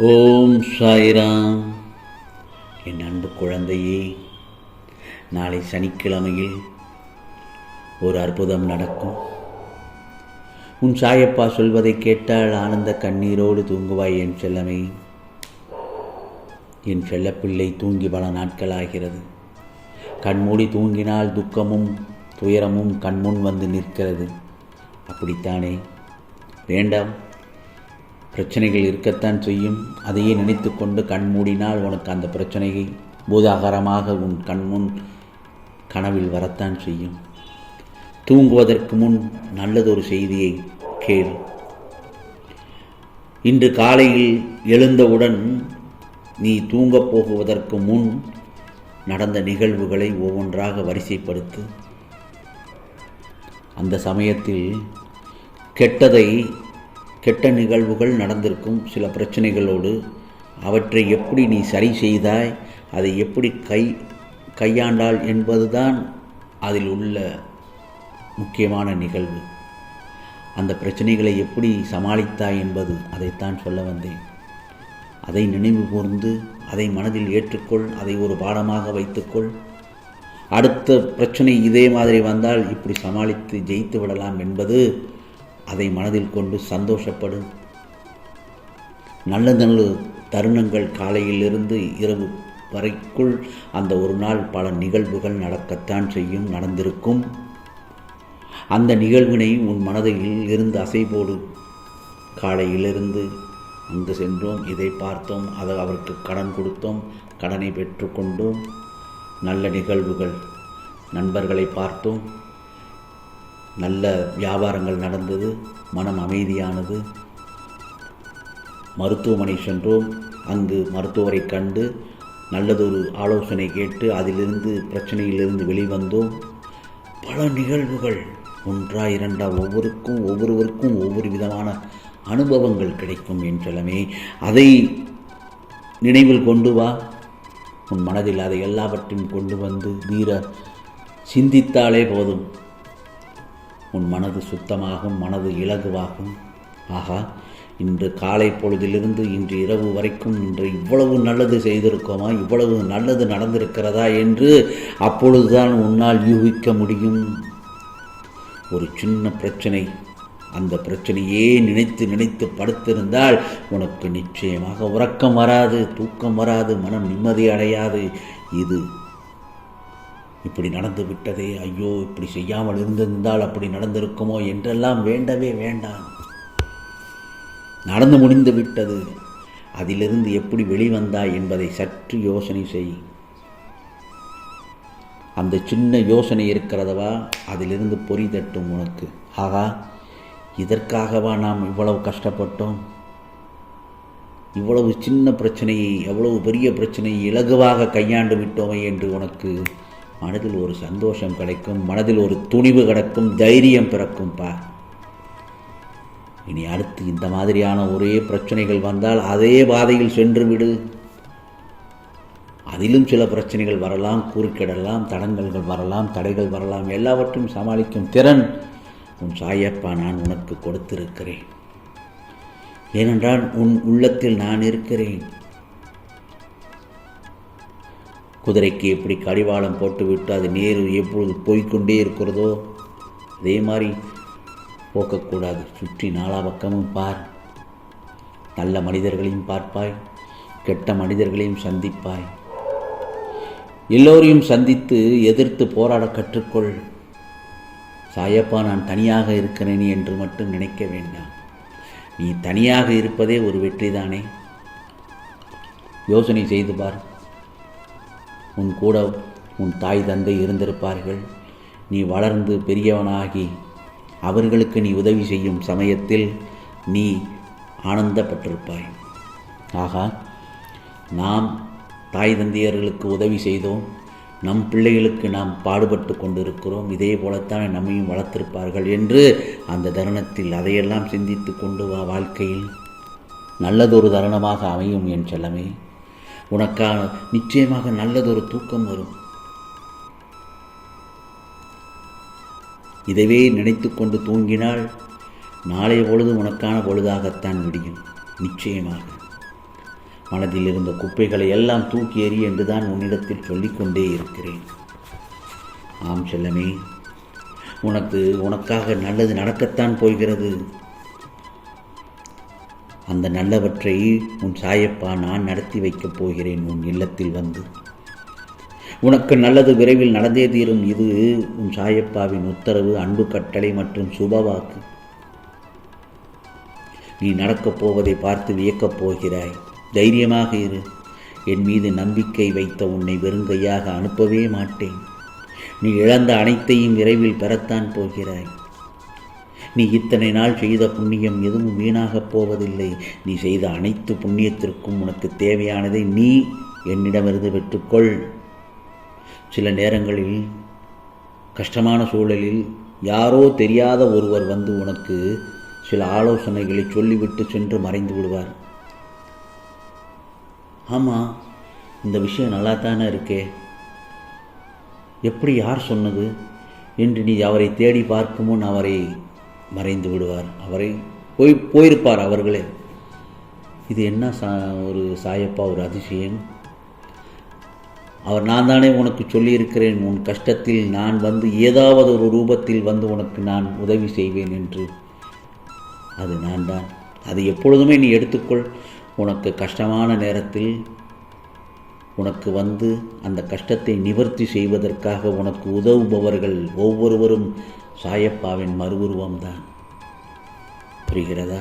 ஓம் சாய்ராம். என் அன்பு குழந்தையே நாளை சனிக்கிழமையில் ஒரு அற்புதம் நடக்கும். உன் சாயப்பா சொல்வதை கேட்டால் ஆனந்த கண்ணீரோடு தூங்குவாய் என் செல்லமே. என் செல்லப்பிள்ளை தூங்கி பல நாட்களாகிறது. கண்மூடி தூங்கினால் துக்கமும் துயரமும் கண்முன் வந்து நிற்கிறது. அப்படித்தானே? வேண்டாம். பிரச்சனைகள் இருக்கத்தான் செய்யும். அதையே நினைத்து கொண்டு கண் மூடினால் உனக்கு அந்த பிரச்சனையை பூதாகாரமாக உன் கண்முன் கனவில் வரத்தான் செய்யும். தூங்குவதற்கு முன் நல்லதொரு செய்தியை கேள். இன்று காலையில் எழுந்தவுடன் நீ தூங்கப் போகுவதற்கு முன் நடந்த நிகழ்வுகளை ஒவ்வொன்றாக வரிசைப்படுத்து. அந்த சமயத்தில் கெட்டதை கெட்ட நிகழ்வுகள் நடந்திருக்கும் சில பிரச்சனைகளோடு அவற்றை எப்படி நீ சரி செய்தாய் அதை எப்படி கை கையாண்டாள் என்பதுதான் அதில் உள்ள முக்கியமான நிகழ்வு. அந்த பிரச்சனைகளை எப்படி சமாளித்தாய் என்பது அதைத்தான் சொல்ல வந்தேன். அதை நினைவு கூர்ந்து அதை மனதில் ஏற்றுக்கொள் அதை ஒரு பாடமாக வைத்துக்கொள். அடுத்த பிரச்சனை இதே மாதிரி வந்தால் இப்படி சமாளித்து ஜெயித்து விடலாம் என்பது அதை மனதில் கொண்டு சந்தோஷப்படும் நல்ல நல்ல தருணங்கள் காலையிலிருந்து இரவு வரைக்குள் அந்த ஒரு நாள் பல நிகழ்வுகள் நடக்கத்தான் செய்யும் நடந்திருக்கும். அந்த நிகழ்வினை உன் மனதில் இருந்து அசைபோடு காலையிலிருந்து அங்கு சென்றோம். இதை பார்த்தோம். அதை அவருக்கு கடன் கொடுத்தோம். கடனை பெற்றுக்கொண்டோம். நல்ல நிகழ்வுகள் நண்பர்களை பார்த்தோம். நல்ல வியாபாரங்கள் நடந்தது மனம் அமைதியானது. மருத்துவமனை சென்றோம். அங்கு மருத்துவரை கண்டு நல்லதொரு ஆலோசனை கேட்டு அதிலிருந்து பிரச்சனையிலிருந்து வெளிவந்தோம். பல நிகழ்வுகள் ஒன்றா இரண்டா ஒவ்வொருக்கும் ஒவ்வொருவருக்கும் ஒவ்வொரு விதமான அனுபவங்கள் கிடைக்கும் என் செல்லமே அதை நினைவில் கொண்டு வா. உன் மனதில் அதை எல்லாவற்றையும் கொண்டு வந்து வீர சிந்தித்தாலே போதும். உன் மனது சுத்தமாகும் மனது இலகுவாகும். ஆகா இன்று காலை பொழுதிலிருந்து இன்று இரவு வரைக்கும் இன்று இவ்வளவு நல்லது செய்திருக்கோமா? இவ்வளவு நல்லது நடந்திருக்கிறதா என்று அப்பொழுதுதான் உன்னால் யூகிக்க முடியும். ஒரு சின்ன பிரச்சனை. அந்த பிரச்சனையே நினைத்து நினைத்து படுத்திருந்தால் உனக்கு நிச்சயமாக உறக்கம் வராது தூக்கம் வராது மனம் நிம்மதி அடையாது. இது இப்படி நடந்து விட்டதே ஐயோ இப்படி செய்யாமல் இருந்திருந்தால் அப்படி நடந்திருக்குமோ என்றெல்லாம் வேண்டவே வேண்டாம். நடந்து முடிந்து விட்டது. அதிலிருந்து எப்படி வெளிவந்தாய் என்பதை சற்று யோசனை செய். அந்த சின்ன யோசனை இருக்கிறதவா? அதிலிருந்து பொறி தட்டும் உனக்கு. ஆகா இதற்காகவா நாம் இவ்வளவு கஷ்டப்பட்டோம்? இவ்வளவு சின்ன பிரச்சனையை எவ்வளவு பெரிய பிரச்சனையை இலகுவாக கையாண்டு விட்டோமே என்று உனக்கு மனதில் ஒரு சந்தோஷம் கிடைக்கும் மனதில் ஒரு துணிவு கிடைக்கும் தைரியம் பிறக்கும்பா இனி அடுத்து இந்த மாதிரியான ஒரே பிரச்சனைகள் வந்தால் அதே பாதையில் சென்று விடு. அதிலும் சில பிரச்சனைகள் வரலாம் குறுக்கிடலாம் தடங்கல்கள் வரலாம் தடைகள் வரலாம் எல்லாவற்றையும் சமாளிக்கும் திறன் உன் சாயப்பா நான் உனக்கு கொடுத்திருக்கிறேன். ஏனென்றால் உன் உள்ளத்தில் நான் இருக்கிறேன். குதிரைக்கு எப்படி கடிவாளம் போட்டுவிட்டு அது நேரு எப்பொழுது போய்கொண்டே இருக்கிறதோ அதே மாதிரி போக்கக்கூடாது. சுற்றி நாலா பக்கமும் பார். நல்ல மனிதர்களையும் பார்ப்பாய். கெட்ட மனிதர்களையும் சந்திப்பாய். எல்லோரையும் சந்தித்து எதிர்த்து போராட கற்றுக்கொள். சாயப்பா நான் தனியாக இருக்கிறேன் என்று மட்டும் நினைக்க வேண்டாம். நீ தனியாக இருப்பதே ஒரு வெற்றிதானே? யோசனை செய்து பார். உன் கூட உன் தாய் தந்தை இருந்திருப்பார்கள். நீ வளர்ந்து பெரியவனாகி அவர்களுக்கு நீ உதவி செய்யும் சமயத்தில் நீ ஆனந்தப்பட்டிருப்பாய். ஆகா நாம் தாய் தந்தையர்களுக்கு உதவி செய்தோம். நம் பிள்ளைகளுக்கு நாம் பாடுபட்டு கொண்டிருக்கிறோம். இதே போலத்தான் நம்மையும் வளர்த்திருப்பார்கள் என்று அந்த தருணத்தில் அதையெல்லாம் சிந்தித்து கொண்டு வா வாழ்க்கையில். நல்லதொரு தருணமாக அமையும் என் செல்லமே. உனக்கான நிச்சயமாக நல்லதொரு தூக்கம் வரும். இதவே நினைத்து கொண்டு தூங்கினால் நாளைய பொழுது உனக்கான பொழுதாகத்தான் விடியும் நிச்சயமாக. மனதில் இருந்த குப்பைகளை எல்லாம் தூக்கி எறி என்றுதான் உன்னிடத்தில் சொல்லிக்கொண்டே இருக்கிறேன். ஆம் செல்லமே உனக்கு உனக்காக நல்லது நடக்கத்தான் போகிறது. அந்த நல்லவற்றை உன் சாயப்பா நான் நடத்தி வைக்கப் போகிறேன் உன் இல்லத்தில் வந்து. உனக்கு நல்லது விரைவில் நடந்தே தீரும். இது உன் சாயப்பாவின் உத்தரவு அன்பு கட்டளை மற்றும் சுபவாக்கு. நீ நடக்கப் போவதை பார்த்து வியக்கப் போகிறாய். தைரியமாக இரு. என் மீது நம்பிக்கை வைத்த உன்னை வெறுங்கையாக அனுப்பவே மாட்டேன். நீ இழந்த அனைத்தையும் விரைவில் பெறத்தான் போகிறாய். நீ இத்தனை நாள் செய்த புண்ணியம் எதுவும் வீணாகப் போவதில்லை. நீ செய்த அனைத்து புண்ணியத்திற்கும் உனக்கு தேவையானதை நீ என்னிடமிருந்து பெற்றுக்கொள். சில நேரங்களில் கஷ்டமான சூழலில் யாரோ தெரியாத ஒருவர் வந்து உனக்கு சில ஆலோசனைகளை சொல்லிவிட்டு சென்று மறைந்து விடுவார். ஆமாம் இந்த விஷயம் நல்லா தானே இருக்கே. எப்படி யார் சொன்னது? என்று நீ அவரை தேடி பார்க்கும் முன் அவரை மறைந்து விடுவார். அவரை போய் போயிருப்பார் அவர்களே. இது என்ன சா ஒரு சாயப்பா ஒரு அதிசயம்? அவர் நான் தானே உனக்கு சொல்லியிருக்கிறேன். உன் கஷ்டத்தில் நான் வந்து ஏதாவது ஒரு ரூபத்தில் வந்து உனக்கு நான் உதவி செய்வேன் என்று. அது நான் தான். அது எப்பொழுதுமே நீ எடுத்துக்கொள். உனக்கு கஷ்டமான நேரத்தில் உனக்கு வந்து அந்த கஷ்டத்தை நிவர்த்தி செய்வதற்காக உனக்கு உதவுபவர்கள் ஒவ்வொருவரும் சாயப்பாவின் மறுவுருவம்தான் புரிகிறதா?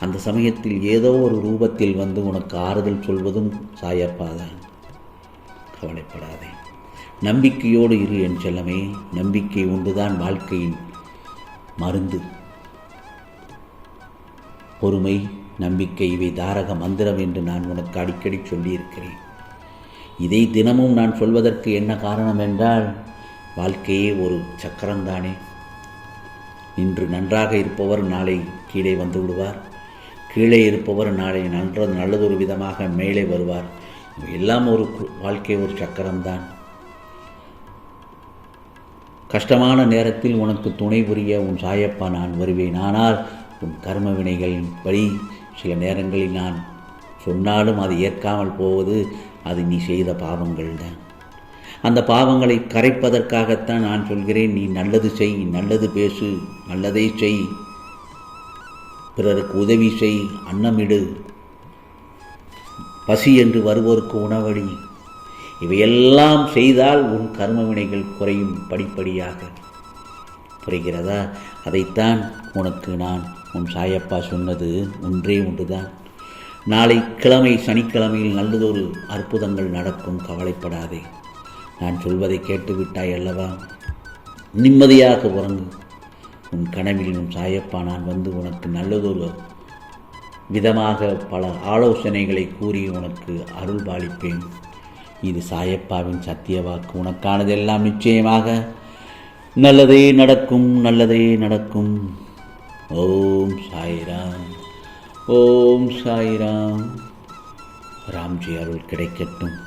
அந்த சமயத்தில் ஏதோ ஒரு ரூபத்தில் வந்து உனக்கு ஆறுதல் சொல்வதும் சாயப்பா தான் கவலைப்படாதே. நம்பிக்கையோடு இரு என் செல்லமே. நம்பிக்கை உண்டுதான் வாழ்க்கையின் மருந்து. பொறுமை நம்பிக்கை இவை தாரக மந்திரம் என்று நான் உனக்கு அடிக்கடி சொல்லியிருக்கிறேன். இதை தினமும் நான் சொல்வதற்கு என்ன காரணம் என்றால் வாழ்க்கையே ஒரு சக்கரம்தானே. இன்று நன்றாக இருப்பவர் நாளை கீழே வந்து விடுவார். கீழே இருப்பவர் நாளை நன்ற நல்லதொரு விதமாக மேலே வருவார். எல்லாம் ஒரு வாழ்க்கை ஒரு சக்கரம்தான். கஷ்டமான நேரத்தில் உனக்கு துணை புரிய உன் சாயப்பா நான் வருவேன். ஆனால் உன் கர்ம வினைகளின் படி சில நேரங்களில் நான் சொன்னாலும் அதை ஏற்காமல் போவது அது நீ செய்த பாவங்கள் தான் அந்த பாவங்களை கரைப்பதற்காகத்தான் நான் சொல்கிறேன். நீ நல்லது செய் நல்லது பேசு நல்லதை செய். பிறருக்கு உதவி செய் அன்னமிடு. பசி என்று வருவோருக்கு உணவடி இவையெல்லாம் செய்தால் உன் கர்ம வினைகள் குறையும் படிப்படியாக. புரிகிறதா? அதைத்தான் உனக்கு நான் உன் சாயப்பா சொன்னது. ஒன்றே ஒன்றுதான். நாளை கிழமை சனிக்கிழமையில் நல்லதொரு அற்புதங்கள் நடக்கும். கவலைப்படாதே. நான் சொல்வதை கேட்டுவிட்டாய் அல்லவா? நிம்மதியாக உறங்கு. உன் கனவில் உன் சாயப்பா நான் வந்து உனக்கு நல்லதொரு விதமாக பல ஆலோசனைகளை கூறி உனக்கு அருள் பாலிப்பேன். இது சாயப்பாவின் சத்திய வாக்கு. உனக்கானதெல்லாம் நிச்சயமாக நல்லதே நடக்கும் நல்லதே நடக்கும். ஓம் சாய்ராம் ஓம் சாய்ராம். ராம்ஜி அருள் கிடைக்கட்டும்.